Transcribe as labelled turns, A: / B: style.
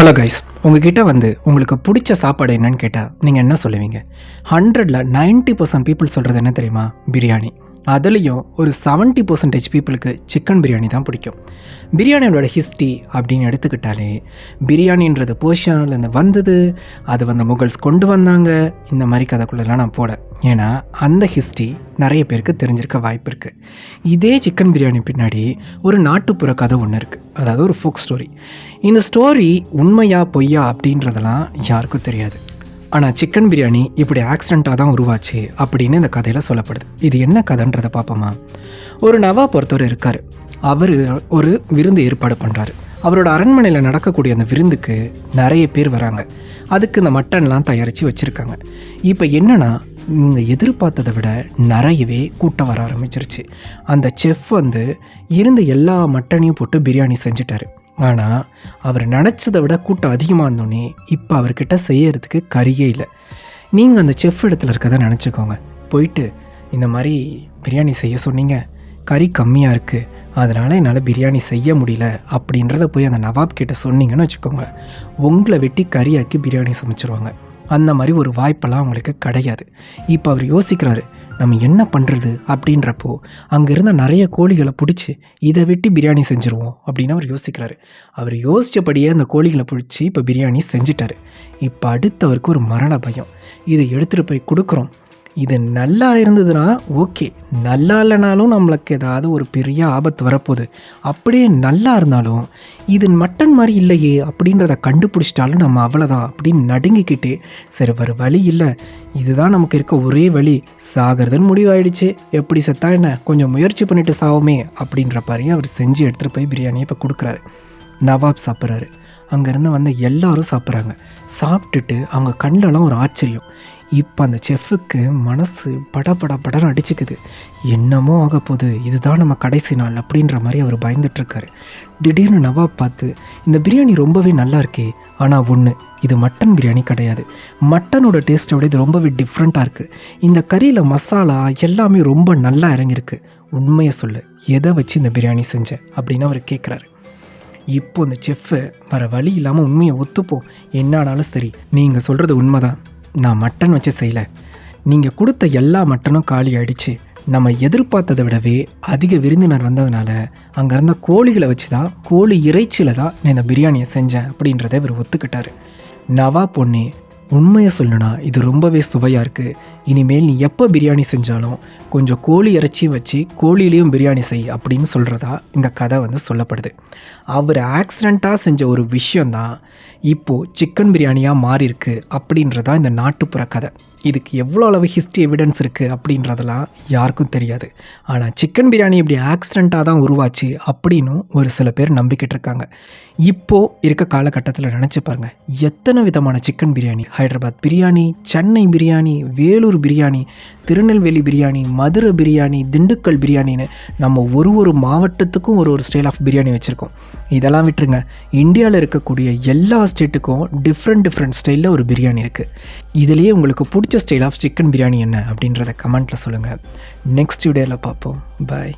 A: Hello guys உங்ககிட்ட வந்து உங்களுக்கு பிடிச்ச சாப்பாடு என்னன்னு கேட்டால் நீங்கள் என்ன சொல்லுவீங்க? ஹண்ட்ரடில் 90% பர்சன்ட் பீப்புள் சொல்கிறது என்ன தெரியுமா? பிரியாணி. அதுலேயும் ஒரு 70% பர்சன்டேஜ் பீப்புளுக்கு சிக்கன் பிரியாணி தான் பிடிக்கும். பிரியாணியோட ஹிஸ்ட்ரி அப்படின்னு எடுத்துக்கிட்டாலே பிரியாணின்றது போர்ஷன்லேருந்து வந்தது அது வந்து முகல்ஸ் கொண்டு வந்தாங்க இந்த மாதிரி கதைக்குள்ளெல்லாம் நான் போட ஏன்னா அந்த ஹிஸ்ட்ரி நிறைய பேருக்கு தெரிஞ்சிருக்க வாய்ப்பு இருக்குது இதே சிக்கன் பிரியாணி பின்னாடி ஒரு நாட்டுப்புற கதை ஒன்று இருக்குது அதாவது ஒரு ஃபோக் ஸ்டோரி இந்த ஸ்டோரி உண்மையா பொய்யா அப்படின்றதெல்லாம் யாருக்கும் தெரியாது. ஆனால் சிக்கன் பிரியாணி இப்படி ஆக்சிடெண்ட்டாக தான் உருவாச்சு அப்படின்னு இந்த கதையில் சொல்லப்படுது. இது என்ன கதைன்றதை பார்ப்போமா? ஒரு நவாப் ஒருத்தர் இருக்கார். அவர் ஒரு விருந்து ஏற்பாடு பண்ணுறாரு அவரோட அரண்மனையில் நடக்கக்கூடிய அந்த விருந்துக்கு நிறைய பேர் வராங்க. அதுக்கு இந்த மட்டன்லாம் தயாரித்து வச்சுருக்காங்க. இப்போ என்னென்னா நீங்கள் எதிர்பார்த்ததை விட நிறையவே கூட்டம் வர ஆரம்பிச்சிருச்சு. அந்த செஃப் வந்து இருந்த எல்லா மட்டனையும் போட்டு பிரியாணி செஞ்சுட்டாரு. ஆனால் அவர் நினச்சதை விட கூட்டம் அதிகமாக இருந்தோடனே இப்போ அவர்கிட்ட செய்யறதுக்கு கறியே இல்லை. நீங்கள் அந்த செஃப் இடத்துல இருக்கதை நினச்சிக்கோங்க. போயிட்டு இந்த மாதிரி பிரியாணி செய்ய சொன்னீங்க. கறி கம்மியாக இருக்குது அதனால் என்னால் பிரியாணி செய்ய முடியல அப்படின்றத போய் அந்த நவாப் கிட்ட சொன்னீங்கன்னு வச்சுக்கோங்க. உங்களை வெட்டி கறியாக்கி பிரியாணி சமைச்சிருவாங்க. அந்த மாதிரி ஒரு வாய்ப்பெல்லாம் அவங்களுக்கு கிடையாது. இப்போ அவர் யோசிக்கிறாரு நம்ம என்ன பண்ணுறது அப்படின்றப்போ அங்கே இருந்த நிறைய கோழிகளை பிடிச்சி இதை வெட்டி பிரியாணி செஞ்சுருவோம் அப்படின்னு அவர் யோசிக்கிறாரு. அவர் யோசித்தபடியே அந்த கோழிகளை பிடிச்சி இப்போ பிரியாணி செஞ்சிட்டாரு. இப்போ அடுத்தவருக்கு ஒரு மரண பயம். இதை எடுத்துகிட்டு போய் கொடுக்குறோம். இது நல்லா இருந்ததுன்னா ஓகே. நல்லா இல்லைனாலும் நம்மளுக்கு ஏதாவது ஒரு பெரிய ஆபத்து வரப்போகுது. அப்படியே நல்லா இருந்தாலும் இது மட்டன் மாதிரி இல்லையே அப்படின்றத கண்டுபிடிச்சிட்டாலும் நம்ம அவ்வளோதான் அப்படின்னு நடுங்கிக்கிட்டே சரி வேறு வழி இல்லை. இதுதான் நமக்கு இருக்க ஒரே வழி. சாகிறதுன்னு முடிவாயிடுச்சு. எப்படி செத்தா என்ன? கொஞ்சம் முயற்சி பண்ணிட்டு சாவோமே அப்படின்ற பாருங்க அவர் செஞ்சு எடுத்துகிட்டு போய் பிரியாணியை இப்போ கொடுக்குறாரு. நவாப் சாப்பிட்றாரு. அங்கேருந்து வந்த எல்லாரும் சாப்பிட்றாங்க. சாப்பிட்டுட்டு அவங்க கண்ணிலலாம் ஒரு ஆச்சரியம். இப்போ அந்த செஃப்புக்கு மனசு பட படம் அடிச்சுக்குது. என்னமோ ஆக போகுது. இதுதான் நம்ம கடைசி நாள் அப்படின்ற மாதிரி அவர் பயந்துட்டுருக்காரு. திடீர்னு நவாப் பார்த்து இந்த பிரியாணி ரொம்பவே நல்லா இருக்கே. ஆனால் ஒன்று இது மட்டன் பிரியாணி கிடையாது. மட்டனோட டேஸ்ட்டை விட இது ரொம்பவே டிஃப்ரெண்ட்டாக இருக்குது இந்த கறியில் மசாலா எல்லாமே ரொம்ப நல்லா இறங்கியிருக்கு. உண்மையை சொல்லு எதை வச்சு இந்த பிரியாணி செஞ்ச? அப்படின்னு அவர் கேட்குறாரு இப்போ இந்த செஃப்பு வர வழி இல்லாமல் உண்மையை ஒத்துப்போம். என்ன ஆனாலும் சரி நீங்கள் சொல்கிறது உண்மைதான். நான் மட்டன் வச்சு செய்யலை. நீங்கள் கொடுத்த எல்லா மட்டனும் காலி ஆயிடுச்சு. நம்ம எதிர்பார்த்ததை விடவே அதிக விருந்தினர் வந்ததுனால அங்கே இருந்த கோழிகளை வச்சு தான் கோழி இறைச்சியில் தான் நான் இந்த பிரியாணியை செஞ்சேன் அப்படின்றத இவர் ஒத்துக்கிட்டார். நவா பொண்ணு உண்மையை சொல்லணும்னா இது ரொம்பவே சுவையாக இருக்குது இனிமேல் நீ எப்போ பிரியாணி செஞ்சாலும் கொஞ்சம் கோழி இறைச்சியும் வச்சு கோழிலையும் பிரியாணி செய் அப்படின்னு சொல்கிறதா இந்த கதை வந்து சொல்லப்படுது. அவர் ஆக்சிடெண்ட்டாக செஞ்ச ஒரு விஷயந்தான் இப்போது சிக்கன் பிரியாணியாக மாறியிருக்கு அப்படின்றதா இந்த நாட்டுப்புற கதை. இதுக்கு எவ்வளோ அளவு ஹிஸ்ட்ரி எவிடன்ஸ் இருக்குது அப்படின்றதெல்லாம் யாருக்கும் தெரியாது. ஆனால் சிக்கன் பிரியாணி இப்படி ஆக்சிடெண்ட்டாக தான் உருவாச்சு அப்படின்னும் ஒரு சில பேர் நம்பிக்கிட்டு இருக்காங்க. இப்போது இருக்க காலகட்டத்தில் நினச்சி பாருங்கள் எத்தனை விதமான சிக்கன் பிரியாணி? ஹைதராபாத் பிரியாணி சென்னை பிரியாணி வேலூர் பிரியாணி திருநெல்வேலி பிரியாணி மதுரை பிரியாணி திண்டுக்கல் பிரியாணின்னு நம்ம ஒரு ஒரு மாவட்டத்துக்கும் ஒரு ஒரு ஸ்டைல் ஆஃப் பிரியாணி வச்சுருக்கோம். இதெல்லாம் விட்டுருங்க. இந்தியாவில் இருக்கக்கூடிய எல்லா ஸ்டேட்டுக்கும் டிஃப்ரெண்ட் டிஃப்ரெண்ட் ஸ்டைலில் ஒரு பிரியாணி இருக்குது இதுலேயே உங்களுக்கு பிடிச்ச ஸ்டைல் ஆஃப் சிக்கன் பிரியாணி என்ன அப்படின்றத கமெண்ட்டில் சொல்லுங்கள் நெக்ஸ்ட் வீடியோவில் பார்ப்போம். பாய்